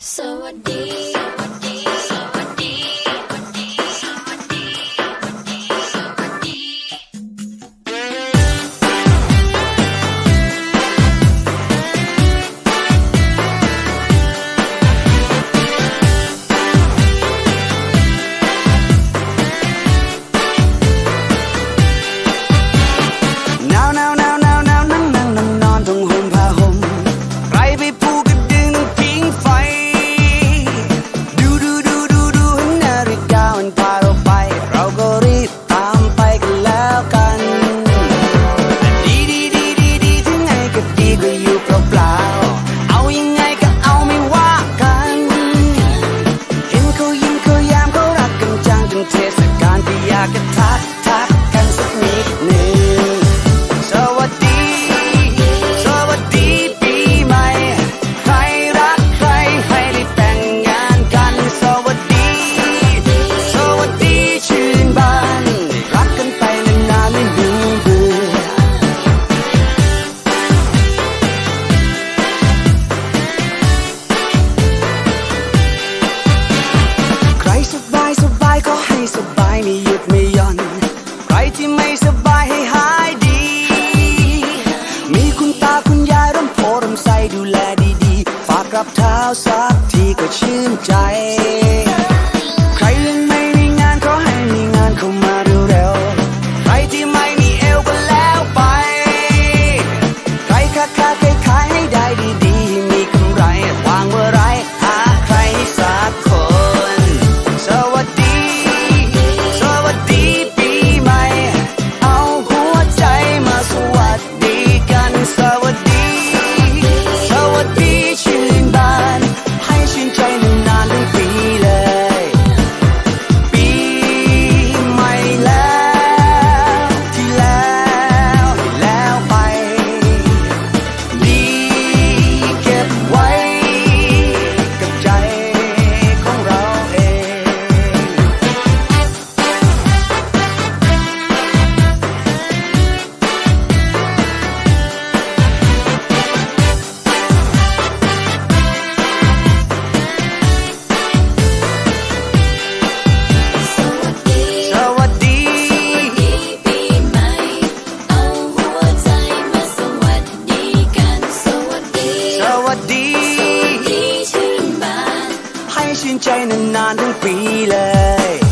So deep. I can find กทีก็ชื่นใจ ชื่นใจนานๆทั้งปีเลย